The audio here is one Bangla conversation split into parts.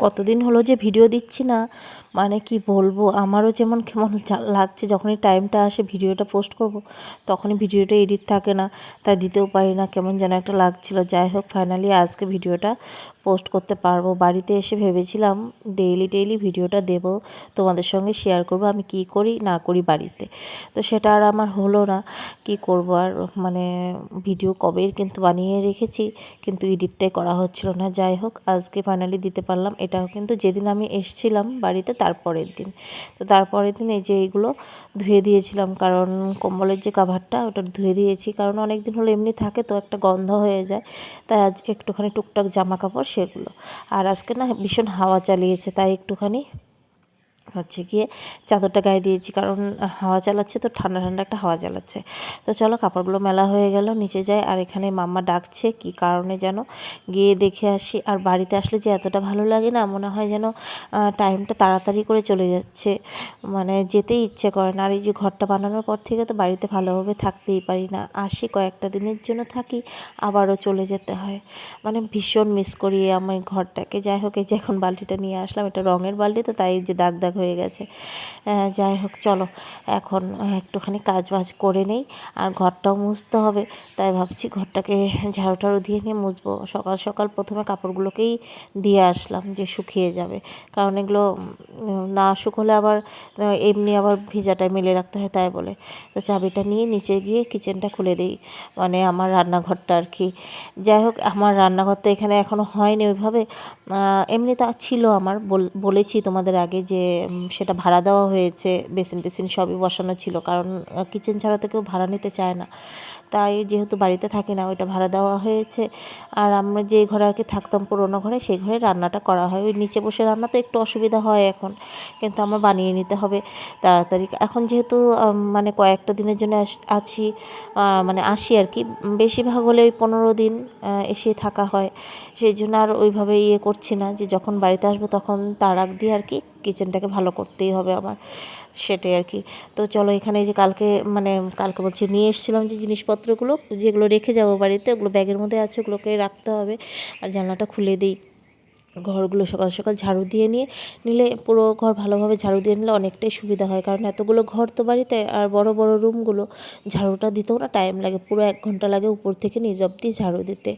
কতদিন হলো যে ভিডিও দিচ্ছি না মানে কি বলব, আমারও যেমন কেমন লাগছে, যখনই টাইমটা আসে ভিডিওটা পোস্ট করব, তখনই ভিডিওটা এডিট থাকে না, তাই দিতেও পারি না, কেমন যেন একটা লাগছিল। যাই হোক ফাইনালি আজকে ভিডিওটা পোস্ট করতে পারব। বাড়িতে এসে ভেবেছিলাম ডেইলি ডেইলি ভিডিওটা দেব, তোমাদের সঙ্গে শেয়ার করব, আমি কি করি, না করি বাড়িতে। তো সেটা আর আমার হলো না, কি করব আর মানে ভিডিও কবে কিন্তু বানিয়ে রেখেছি, কিন্তু এডিটটাই করা হচ্ছিল না। যাই হোক, আজকে ফাইনালি দিতে পারলাম। এটাও কিন্তু যেদিন আমি এসছিলাম বাড়িতে, তারপরের দিন। তো তারপরের দিন এই যে এইগুলো ধুয়ে দিয়েছিলাম, কারণ কম্বলের যে কাভারটা ওটা ধুয়ে দিয়েছি। কারণ অনেক দিন হলো এমনি থাকে, তো একটা গন্ধ হয়ে যায়। তাই আজ একটুখানি টুকটাক জামা কাপড় সেগুলো। আর আজকে না ভীষণ হাওয়া চালিয়েছে তাই একটুখানি হচ্ছে গিয়ে চাদরটা গায়ে দিয়েছি, কারণ হাওয়া চালাচ্ছে তো, ঠান্ডা ঠান্ডা একটা হাওয়া চালাচ্ছে তো চলো, কাপড়গুলো মেলা হয়ে গেল, নিচে যায় আর এখানে মাম্মা ডাকছে, কি কারণে যেন? গিয়ে দেখে আসি, আর বাড়িতে আসলে যে এতটা ভালো লাগে না, মনে হয় যেন টাইমটা তাড়াতাড়ি করে চলে যাচ্ছে। মানে যেতেই ইচ্ছে করে না, আর এই যে ঘরটা বানানোর পর থেকে তো বাড়িতে ভালোভাবে থাকতেই পারি না। আসি, কয়েকটা দিনের জন্য থাকি, আবারও চলে যেতে হয়। মানে ভীষণ মিস করি আমি ঘরটাকে। যাই হোক, এই যে এখন বালতিটা নিয়ে আসলাম, এটা রঙের বালতি, তো তাই যে দাগ দাগ হয়ে গেছে। যাই হোক, চলো, এখন একটুখানি কাজ বাজ করে নেই। আর ঘরটাও মুছতে হবে, তাই ভাবছি ঘরটাকে ঝাড়ু টাড়ু দিয়ে নিয়ে মুছবো। সকাল সকাল প্রথমে কাপড়গুলোকেই দিয়ে আসলাম যে শুকিয়ে যাবে। কারণ এগুলো না শুকলে আবার এমনি আবার ভিজাটায় মেলে রাখতে হয়, তাই বলে। তো চাবিটা নিয়ে নিচে গিয়ে কিচেনটা খুলে দিই মানে আমার রান্নাঘরটা আর কি। যাই হোক, আমার রান্নাঘর তো এখানে এখনও হয়নি ওইভাবে। এমনি তা ছিল আমার বলেছি তোমাদের আগে যে সেটা ভাড়া দেওয়া হয়েছে, বেসিন টেসিন সবই বসানো ছিল, কারণ কিচেন ছাড়া তো কেউ ভাড়া নিতে চায় না। তাই যেহেতু বাড়িতে থাকি না, ওইটা ভাড়া দেওয়া হয়েছে। আর আমরা যে ঘরে আর কি থাকতাম, পুরোনো ঘরে, সেই ঘরে রান্নাটা করা হয়। ওই নিচে বসে রান্না তো একটু অসুবিধা হয় এখন, কিন্তু আমার বানিয়ে নিতে হবে তাড়াতাড়ি। এখন যেহেতু মানে কয়েকটা দিনের জন্য আছি মানে আসি আর কি বেশিরভাগ হলে ওই পনেরো দিন এসে থাকা হয়। সেই জন্য আর ওইভাবে ইয়ে করছি না যে যখন বাড়িতে আসব তখন তার আগ দিয়ে আর কি কিচেনটাকে ভালো করতেই হবে আমার, সেটাই আর কি। তো চলো এখানে যে কালকে মানে কালকে বলছি নিয়ে এসেছিলাম যে জিনিসপত্রগুলো, যেগুলো রেখে যাব বাড়িতে, ওগুলো ব্যাগের মধ্যে আছে, ওগুলোকে রাখতে হবে। আর জানলাটা খুলে দিই। ঘরগুলো সকাল সকাল ঝাড়ু দিয়ে নিয়ে নিলে পুরো ঘর ভালোভাবে ঝাড়ু দিয়ে নিলে অনেকটাই সুবিধা হয়। কারণ এতগুলো ঘর তো বাড়িতে আর বড় বড় রুমগুলো ঝাড়ুটা দিতেও না টাইম লাগে। পুরো এক ঘণ্টা লাগে উপর থেকে নিজ অব্দি ঝাড়ু দিতে।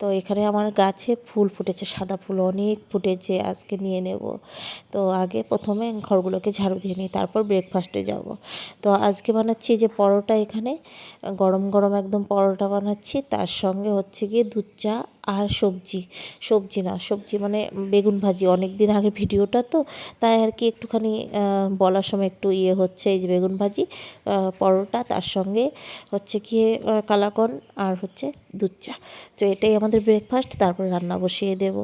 তো এখানে আমার গাছে ফুল ফুটেছে, সাদা ফুল অনেক ফুটেছে, আজকে নিয়ে নেব। তো আগে প্রথমে ঘরগুলোকে ঝাড়ু দিয়ে নিই, তারপর ব্রেকফাস্টে যাব। তো আজকে বানাচ্ছি যে পরোটা এখানে, গরম গরম একদম পরোটা বানাচ্ছি। তার সঙ্গে হচ্ছে গিয়ে দুধ চা আর সবজি সবজি না, সবজি মানে বেগুন ভাজি। অনেক দিন আগে ভিডিওটা তো, তাই আর কি একটুখানি বলার সময় একটু ইয়ে হচ্ছে এই যে বেগুন ভাজি পরোটা, তার সঙ্গে হচ্ছে গিয়ে কালাকন আর হচ্ছে দুধ চা। তো এটাই আমাদের ব্রেকফাস্ট তারপরে রান্না বসিয়ে দেব।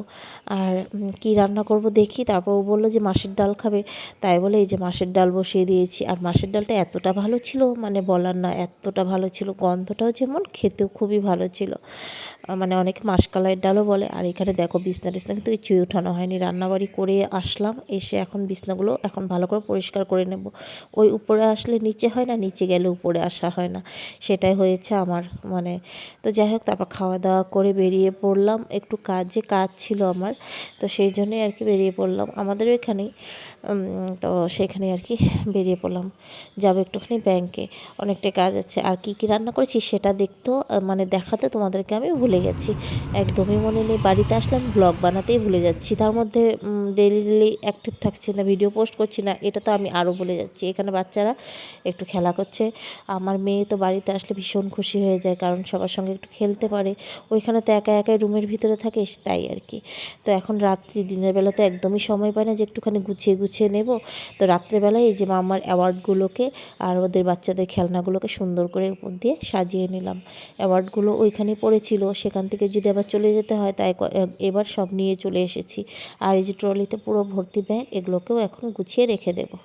আর কি রান্না করব দেখি, তারপর ও বলল যে মাসের ডাল খাবে। তাই বলে এই যে মাসের ডাল বসিয়ে দিয়েছি। আর মাসের ডালটা এতটা ভালো ছিল মানে বলার না এতটা ভালো ছিল, গন্ধটাও যেমন, খেতেও খুবই ভালো ছিল। মানে অনেকে মাসকালাইয়ের ডালও বলে। আর এখানে দেখো বিছনা টিছনা কিন্তু কিছুই উঠানো হয়নি। রান্নাবাড়ি করে আসলাম, এসে এখন বিছনাগুলো এখন ভালো করে পরিষ্কার করে নেব। ওই উপরে আসলে নিচে হয় না, নিচে গেলে উপরে আসা হয় না। সেটাই হয়েছে আমার মানে তো যাই হোক, তারপর খাওয়া দাওয়া করে বেরিয়ে পড়লাম। একটু কাজে কাজ ছিল আমার, তো সেই জন্যই আর কি বেরিয়ে পড়লাম। আমাদের ওইখানেই তো সেখানে আর কি বেরিয়ে পড়লাম। যাব একটুখানি ব্যাংকে অনেকটা কাজ আছে। আর কি কি রান্না করেছি সেটা দেখতেও মানে দেখাতে তোমাদেরকে আমি ভুলে গেছি। একদমই মনে নেই। বাড়িতে আসলাম ব্লগ বানাতেই ভুলে যাচ্ছি। তার মধ্যে ডেলি ডেলি অ্যাক্টিভ থাকছি না ভিডিও পোস্ট করছি না, এটা তো আমি আরও ভুলে যাচ্ছি। এখানে বাচ্চারা একটু খেলা করছে। আমার মেয়ে তো বাড়িতে আসলে ভীষণ খুশি হয়ে যায়, কারণ সবার সঙ্গে একটু খেলতে পারে। ওইখানে তো একা একাই রুমের ভিতরে থাকে, তাই আর কি। তো এখন রাত্রি, দিনের বেলা তো একদমই সময় পায় না যে একটুখানি গুছিয়ে গুছিয়ে নেব। তো রাত্রেবেলায় এই যে মামার অ্যাওয়ার্ডগুলোকে আর ওদের বাচ্চাদের খেলনাগুলোকে সুন্দর করে উপর দিয়ে সাজিয়ে নিলাম। অ্যাওয়ার্ডগুলো ওইখানে পড়েছিল, সেখান থেকে যদি আবার চলে যেতে হয় তাই এবার সব নিয়ে চলে এসেছি। আর এই যে ট্রলিতে পুরো ভর্তি ব্যাগ এগুলোকেও এখন গুছিয়ে রেখে দেবো।